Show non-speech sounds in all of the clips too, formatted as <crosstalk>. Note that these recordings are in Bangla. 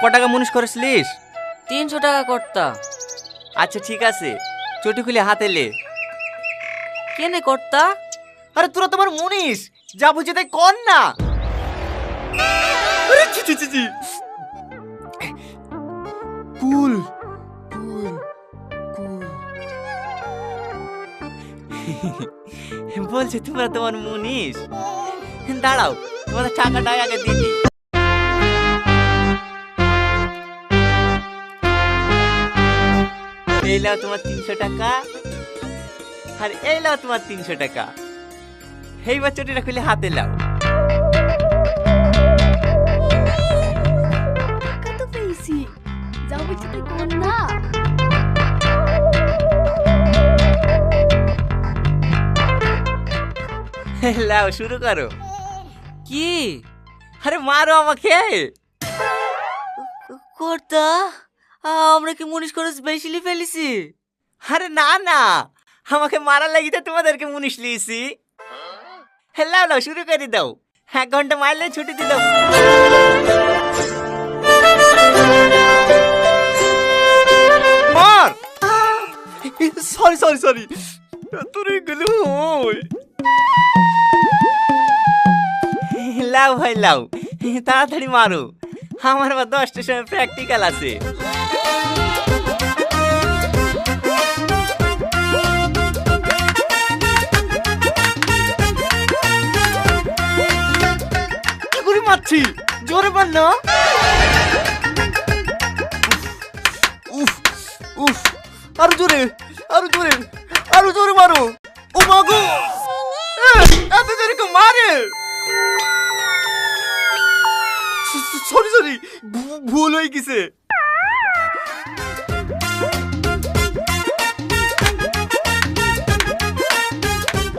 ক টাকা মুনিশ করেছিলিস? তিনশো টাকা কর্তা। আচ্ছা ঠিক আছে। চটি খুলে হাতে লে। কেনে কর্তা? আরে তোরা তোমার মুনিশ! যা বুঝে তাই কর না! আরে ছি ছি ছি ছি! কুল কুল কুল। বলছে তোমরা তোমার মুনিশ। দাঁড়াও তোমাদের টাকাটা আগে দিদি এই নাও তোমার তিনশো টাকা। আর এই নাও তোমার তিনশো টাকা। এই বাচ্চাটিটা খুলে হাতে লাও টাকা তো পেয়েছি। না লাও শুরু করো। কি? আরে মারো আমাকে। কর্তা আমরা কি মুনিশ করে বেশিলি ফেলেছি? আরে না না। আমাকে মারার লাগিতে তোমাদেরকে মুনিশ লিয়েছি। লাও লাও শুরু করে দাও। এক ঘণ্টা মারলে ছুটি দিল। মার! Sorry sorry sorry. তোর লাও ভাই লাও তাড়াতাড়ি মারো। আমার আবার দশটার সময় প্র্যাকটিক্যাল আছে। জোরে মার না। উফ উফ আরও জোরে আরও জোরে আরও জোরে মারো। ও মাগো এত জোরে কেউ মারে? সরি সরি ভুল হয়ে গেছে।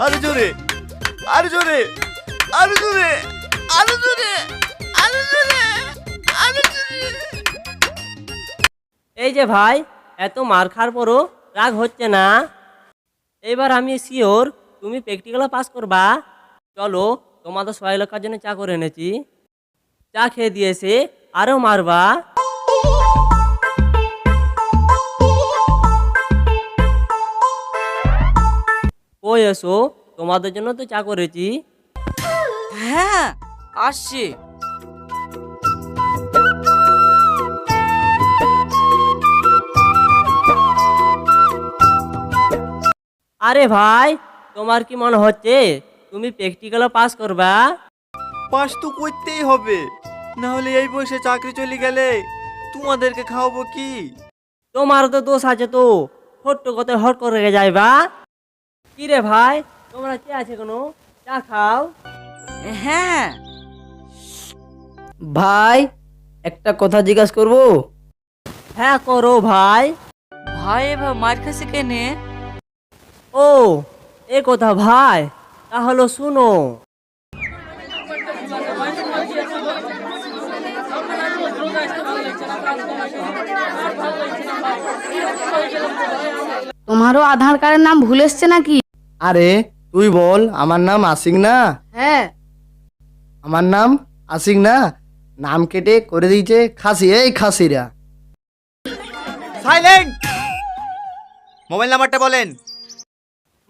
আরও জোরে আরও জোরে আরও জোরে আরও জোরে আরও জোরে আরও জোরে। এই যে ভাই, এত মার খার পরও রাগ হচ্ছে না। এবার আমি শিওর তুমি প্র্যাকটিক্যাল পাস করবা। চলো, তোমাদের সবাই লোকের জন্য চা করে এনেছি। চা খেয়ে দিয়েছে আরও মারবা। ও এসো তোমাদের জন্য তো চা করেছি। হ্যাঁ আসছি। আরে ভাই তোমার কি মনে হচ্ছে? তুমি প্র্যাকটিক্যালও পাস করবা? পাস তো করতেই হবে। না হলে এই বয়সে চাকরি চলে গেলে তোমাদেরকে খাওয়াবো কি? তোমার তো দোষ আছে তো। ছোট্ট কত হট করে রেখে যাইবা। কি রে ভাই তোমরা কে আছে কোনো চা খাও। হ্যাঁ। ভাই একটা কথা জিজ্ঞাসা করব? হ্যাঁ করো ভাই। ভাই এবার মার খাসি কেনে? ও এ কথা ভাই তাহলে শুনো। তোমারও আধার কার্ডের নাম ভুল এসছে নাকি? আরে তুই বল আমার নাম আশিক না? হ্যাঁ। আমার নাম আশিক না? নাম কেটে করে দিয়েছে খাসি এই খাসিরা। সাইলেন্ট! মোবাইল নাম্বারটা বলেন।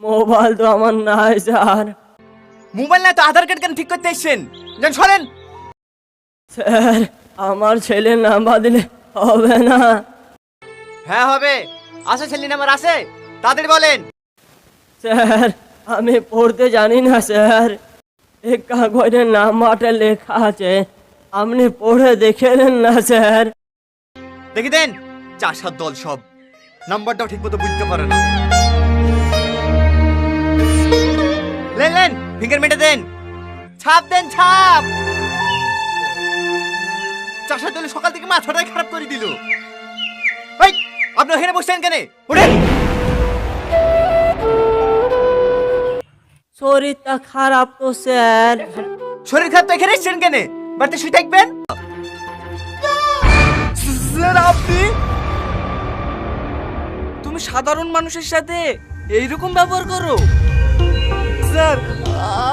মোবাইল তো আমার নাই স্যার। মোবাইল না তো আধার কার্ড কেন ঠিক করতে এসছেন? যান সরেন। স্যার আমার ছেলের নাম্বার দিলে হবে না। হ্যাঁ হবে। আসো ছেলে নাম্বার আছে তাদের বলেন। স্যার আমি পড়তে জানি না স্যার। এই কাগজের নাম্বারটা লেখা আছে। আপনি পড়ে দেখে নেন না স্যার। দেখি দেন চাষার দল সব। নাম্বারটাও ঠিক মতো বুঝতে পারে না। লেন লেন ফিঙ্গারপ্রিন্টে দেন। ছাপ দেন ছাপ! চাষার দলে সকাল থেকে মাথাটাই খারাপ করে দিল। আপনি এখানে বসছেন কেন? উঠেন। শরীরটা খারাপ তো স্যার। শরীর খারাপ তো এখানে এসছেন কেন? বাড়িতে শুয়ে থাকবেন? স্যার আপনি? তুমি সাধারণ মানুষের সাথে এইরকম ব্যবহার করো। স্যার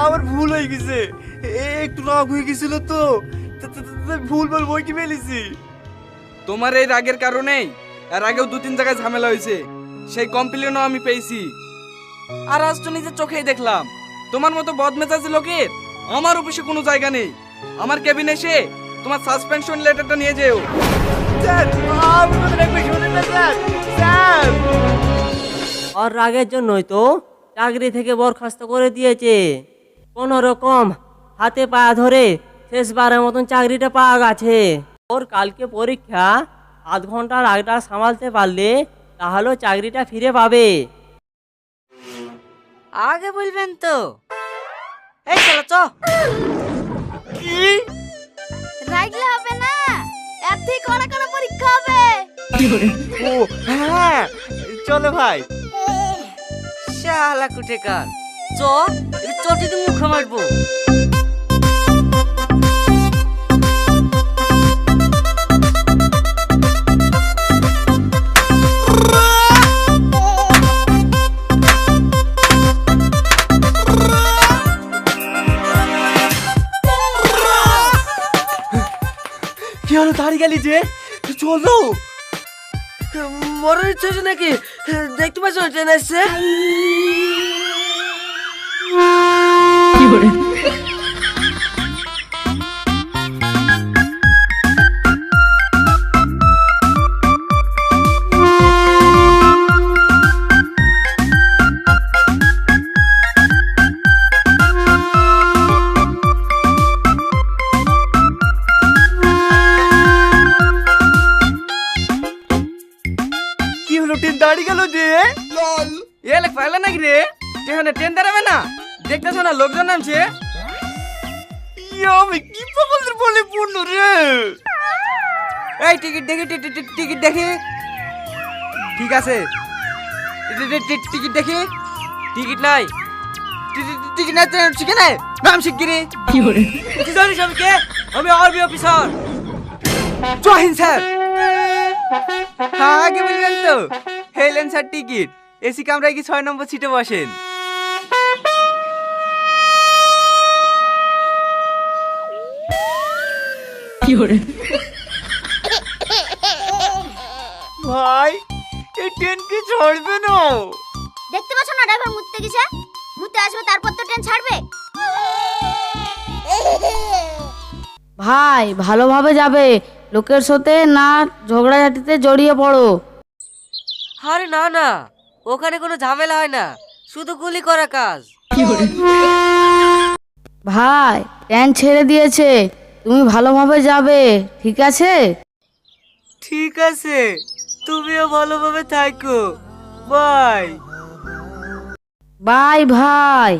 আমার ভুল হয়ে গেছে। একটু রাগ হয়ে গেছিল তো। তা- ভুল বই কি ফেলেছি তোমার এই রাগের কারণেই এর আগেও দু তিন জায়গায় ঝামেলা হয়েছে। সেই কমপ্লেনও আমি পেয়েছি। আর আজ তো নিজের চোখেই দেখলাম। তোমার মতো বদমেজাজি লোকের আমার অফিসে কোনো জায়গা নেই। আমার কেবিনে এসে তোমার সাসপেনশন লেটারটা নিয়ে যেও। ওর রাগের জন্যই তো চাকরি থেকে বরখাস্ত করে দিয়েছে। কোনো রকম হাতে পা ধরে শেষবারের মতন চাকরিটা পাওয়া গেছে। ওর কালকে পরীক্ষা আধ ঘণ্টার আগটা সামালতে পারলে তাহলে চাকরিটা ফিরে পাবে। আগে বলবেন তো। এই চলো চ। কি? হবে না। এর থেকে কড়া কড়া পরীক্ষা হবে? ও হ্যাঁ চলো ভাই। শালা কুঠে কার চ চটিতে মুখে মারবো। কি হলো দাঁড়িয়ে গেলি যে? চলো মরার ইচ্ছা নাকি? দেখতে পাচ্ছ ট্রেন আসছে? ট্রেন গেল যে এ লেখ পাইলে নাকি রে? যেখানে ট্রেন দাঁড়াবে না? দেখতেছো না লোকজন নামছে? আমি কি পাগলের বলে পড়ল রে? এই টিকিট দেখি টিকিট দেখি। ঠিক আছে। টি- টি- টি- টিকিট দেখি। টিকিট নাই। টি- টি- টি- টিকিট নাই শিখে নাই নাম শিগগিরি তুই জানিস আমি কে? আমি আরবি অফিসার। জহিন স্যার। হ্যাঁ আগে বলবেন তো? Helen sir ticket. এসি কামরায় কি ছয় নম্বর সিটে বসেন? ভাই এই ট্রেন কি ছাড়বে না? দেখতে পাচ্ছ না ড্রাইভার মুততে গেছে মুততে আসবে তারপর তো ট্রেন ছাড়বে? ভাই ভালোভাবে যাবে। লোকের সাথে না ঝগড়াঝাটিতে জড়িয়ে পড়ো। আরে না না। ওখানে কোনো ঝামেলা হয় না। শুধু গুলি করা কাজ। ভাই প্যান ছেড়ে দিয়েছে। তুমি ভালোভাবে যাবে ঠিক আছে? ঠিক আছে। তুমিও ভালোভাবে থাকো। বাই। বাই ভাই।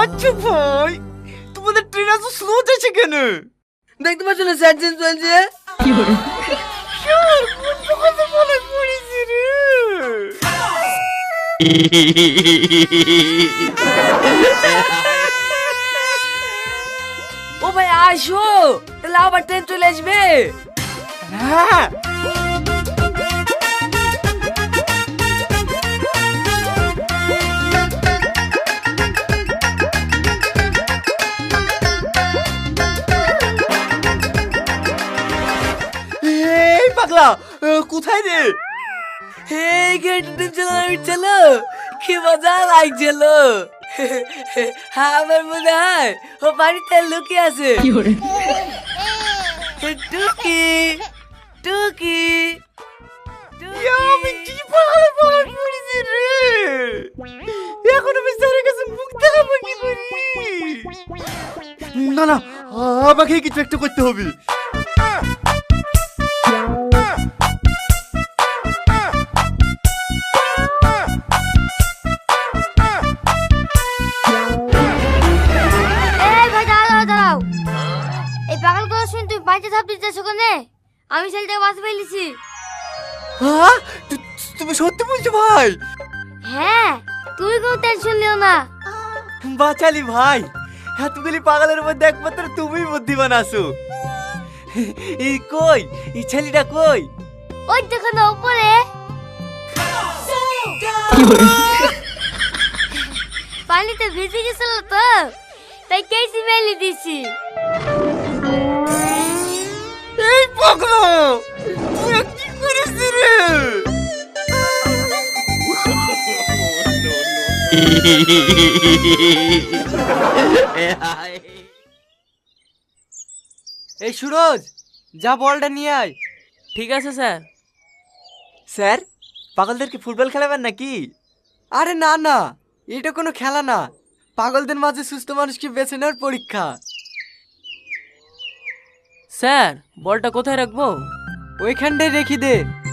আচ্ছা ভাই তোমাদের ট্রেন এত স্লো যাচ্ছে কেন? দেখতে পাচ্ছ না স্যার চেঞ্জ চলছে। বলে? ও ভাই আসো। তাহলে আবার ট্রেন চলে আসবে। হ্যাঁ। কোথায় রে? এই গেটে চলো আমি চলো কি মজা লাগছিল। আমার মনে হয় ও বাড়িতে লুকিয়ে আছে। টুকি টুকি ইয়া, আমি কি পাগলে পাগল পড়েছি রে। এখন আমি স্যারের কাছে মুখ দেখাবো কি করি? না না আমাকে কিছু একটা করতে হবে। আমি ছেলেটাকে বাসে ফেলেছি। হ্যাঁ? তুমি সত্যি বলছো ভাই? হ্যাঁ তুমি কোনো টেনশন নিও না। বাঁচালি ভাই। এতগুলি পাগলের মধ্যে একমাত্র তুমি বুদ্ধিমান আসো এই কই? এই ছেলেটা কই? ওই দেখো না উপরে। পানিতে ভিজে গেছিল তো তাই কেসি মেলে দিছি <laughs> এই সুরজ যা বলটা নিয়ে আয়। ঠিক আছে স্যার। স্যার পাগলদেরকে ফুটবল খেলাবেন নাকি? আরে না না এটা কোনো খেলা না। পাগলদের মাঝে সুস্থ মানুষকে বেছে নেওয়ার পরীক্ষা। স্যার বলটা কোথায় রাখব? ওইখানটায় রেখে দে।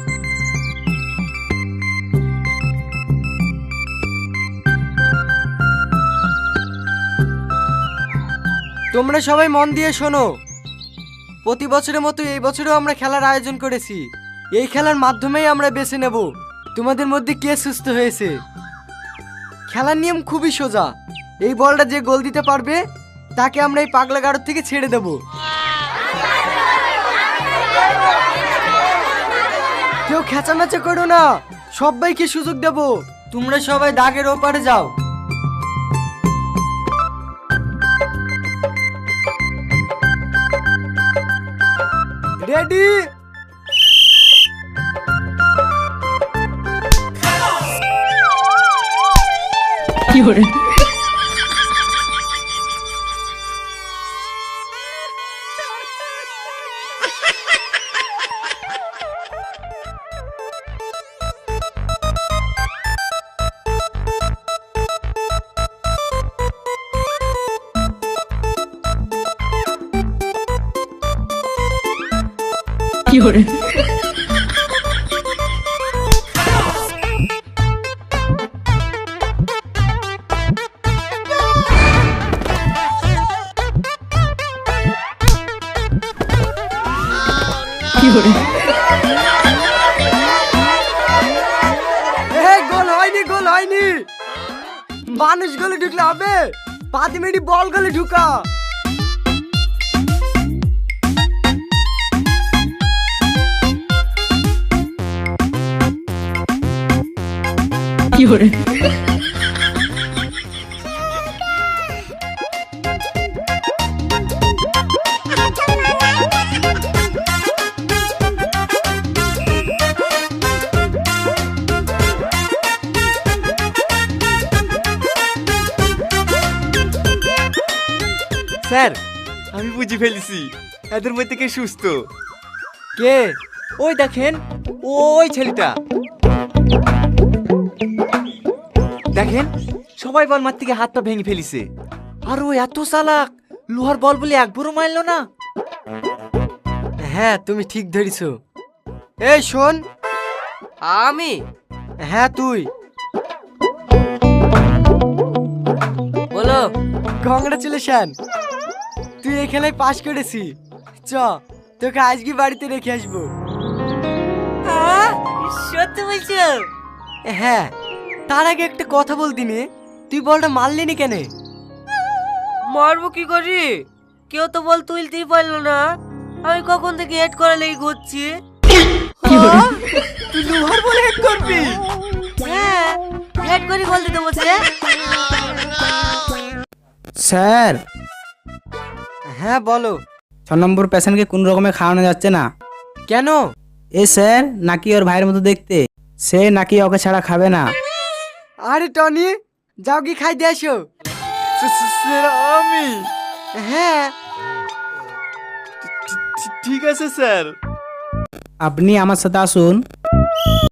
তোমরা সবাই মন দিয়ে শোনো। প্রতি বছরের মতো এই বছরও আমরা খেলার আয়োজন করেছি। এই খেলার মাধ্যমেই আমরা বেছে নেব। তোমাদের মধ্যে কে সুস্থ হয়েছে? খেলার নিয়ম খুবই সোজা। এই বলটা যে গোল দিতে পারবে, তাকে আমরা এই পাগলা গাড়োর থেকে ছেড়ে দেবো। কেউ খেঁচামেচা করো না। সবাইকে সুযোগ দেব। তোমরা সবাই দাগের ওপারে যাও। রেডি এই মানুষ গলে ঢুকলে হবে পাতি মিনিট বল গলে ঢুকা স্যার আমি বুঝে ফেলেছি। এদের মধ্যে কে সুস্থ? কে? ওই দেখেন ওই ছেলেটা। দেখেন সবাই বল মার থেকে হাত পা ভেঙে ফেলিছে। আর ও এত চালাক লোহার বল বলে একবারও মারলো না? হ্যাঁ তুমি ঠিক ধরেছো। এই শোন। আমি? হ্যাঁ তুই। বলো। কংগ্রাচুলেশন। তুই এই খেলায় পাশ করেছি। চ তোকে আজকে বাড়িতে রেখে আসব। সত্যি বলছো? হ্যাঁ তার আগে একটা কথা বলতি নে তুই বলটা মারলি নি কেন? মারবো কি করি? কেউ তো বল তুলতেই পারল না। আমি কখন থেকে হেড করে লেগে ঘুরছি? তুই লোহার বলে হেড করবি? হ্যাঁ হেড করে বল দিতে বলছে। স্যার হ্যাঁ বলো। ছ নম্বর পেশেন্টকে কোন রকমে খাওয়ানো যাচ্ছে না। কেন? এ স্যার নাকি ওর ভাইয়ের মতো দেখতে। সে নাকি ওকে ছাড়া খাবে না। আরে টনি যাও কি খাই দিয়ে আসো আমি। হ্যাঁ। ঠিক আছে স্যার। আপনি আমার সাথে আসুন।